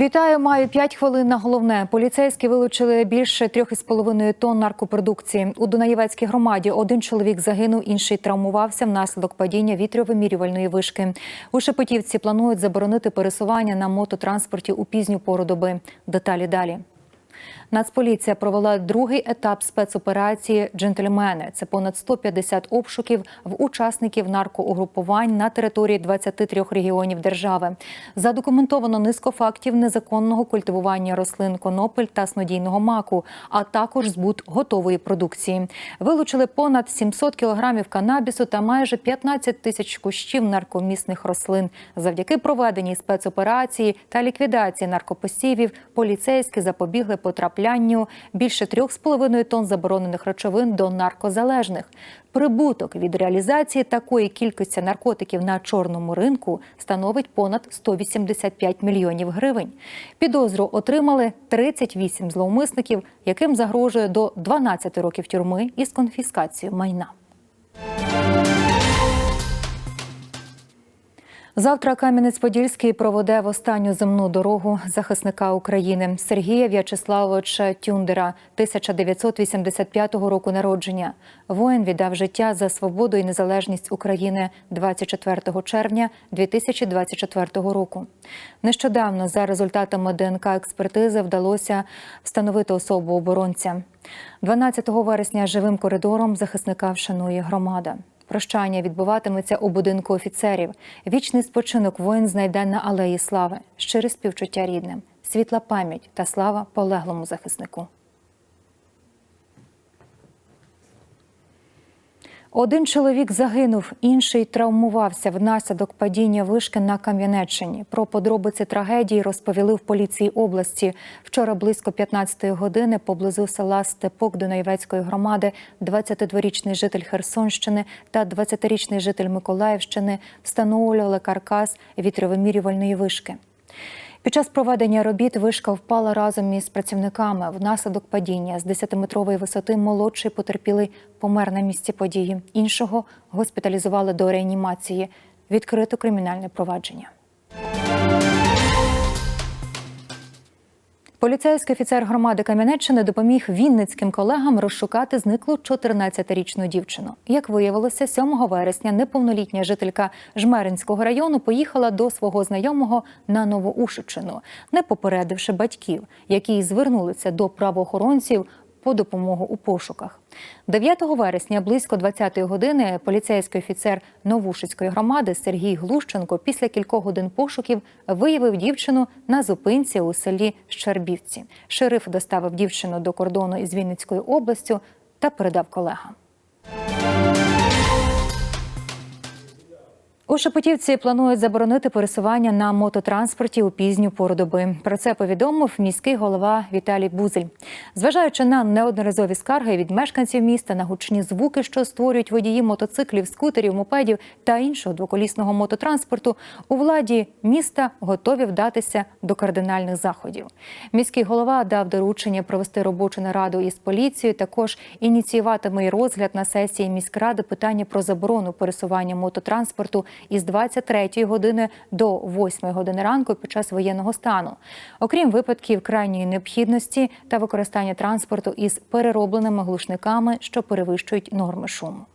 Вітаю, маю 5 хвилин на головне. Поліцейські вилучили більше 3,5 тонн наркопродукції. У Дунаєвецькій громаді один чоловік загинув, інший травмувався внаслідок падіння вітровимірювальної вишки. У Шепетівці планують заборонити пересування на мототранспорті у пізню пору доби. Деталі далі. Нацполіція провела другий етап спецоперації Джентльмени. Це понад 150 обшуків в учасників наркоугрупувань на території 23 регіонів держави. Задокументовано низко фактів незаконного культивування рослин конопель та снодійного маку, а також збут готової продукції. Вилучили понад 700 кілограмів канабісу та майже 15 тисяч кущів наркомісних рослин. Завдяки проведеній спецоперації та ліквідації наркопосівів поліцейські запобігли потраплянню більше 3,5 тонн заборонених речовин до наркозалежних. Прибуток від реалізації такої кількості наркотиків на чорному ринку становить понад 185 мільйонів гривень. Підозру отримали 38 зловмисників, яким загрожує до 12 років тюрми із конфіскацією майна. Завтра Кам'янець-Подільський проведе в останню земну дорогу захисника України Сергія В'ячеславовича Тюндера, 1985 року народження. Воїн віддав життя за свободу і незалежність України 24 червня 2024 року. Нещодавно за результатами ДНК експертизи вдалося встановити особу оборонця. 12 вересня живим коридором захисника вшанує громада. Прощання відбуватиметься у будинку офіцерів. Вічний спочинок воїн знайде на алеї слави, щире співчуття рідним, світла пам'ять та слава полеглому захиснику. Один чоловік загинув, інший травмувався внаслідок падіння вишки на Кам'янеччині. Про подробиці трагедії розповіли в поліції області. Вчора близько 15-ї години поблизу села Степок Дунаєвецької громади 22-річний житель Херсонщини та 20-річний житель Миколаївщини встановлювали каркас вітровимірювальної вишки. Під час проведення робіт вишка впала разом із працівниками. Внаслідок падіння з 10-метрової висоти молодший потерпілий помер на місці події. Іншого госпіталізували до реанімації. Відкрито кримінальне провадження. Поліцейський офіцер громади Кам'янеччини допоміг вінницьким колегам розшукати зниклу 14-річну дівчину. Як виявилося, 7 вересня неповнолітня жителька Жмеринського району поїхала до свого знайомого на Новоушичину, не попередивши батьків, які звернулися до правоохоронців по допомогу у пошуках. 9 вересня близько 20-ї години поліцейський офіцер Новушицької громади Сергій Глущенко після кількох годин пошуків виявив дівчину на зупинці у селі Щербівці. Шериф доставив дівчину до кордону із Вінницькою областю та передав колегам. У Шепетівці планують заборонити пересування на мототранспорті у пізню пору доби. Про це повідомив міський голова Віталій Бузель. Зважаючи на неодноразові скарги від мешканців міста на гучні звуки, що створюють водії мотоциклів, скутерів, мопедів та іншого двоколісного мототранспорту, у владі міста готові вдатися до кардинальних заходів. Міський голова дав доручення провести робочу нараду із поліцією. Також ініціюватиме й розгляд на сесії міськради питання про заборону пересування мототранспорту із 23 години до 8 години ранку під час воєнного стану. Окрім випадків крайньої необхідності та використання транспорту із переробленими глушниками, що перевищують норми шуму.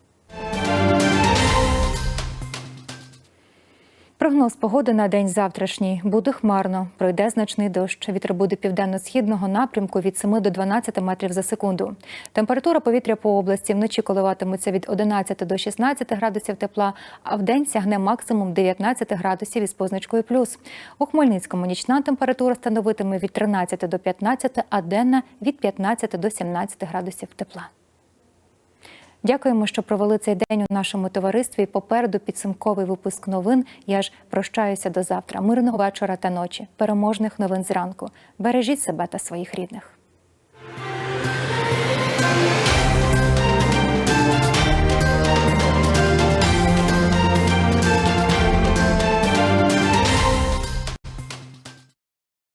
Прогноз погоди на день завтрашній буде хмарно. Пройде значний дощ. Вітер буде південно-східного напрямку від 7 до 12 метрів за секунду. Температура повітря по області вночі коливатиметься від 11 до 16 градусів тепла, а в день сягне максимум 19 градусів із позначкою плюс. У Хмельницькому нічна температура становитиме від 13 до 15, а денна від 15 до 17 градусів тепла. Дякуємо, що провели цей день у нашому товаристві. Попереду підсумковий випуск новин. Я ж прощаюся до завтра. Мирного вечора та ночі. Переможних новин зранку. Бережіть себе та своїх рідних.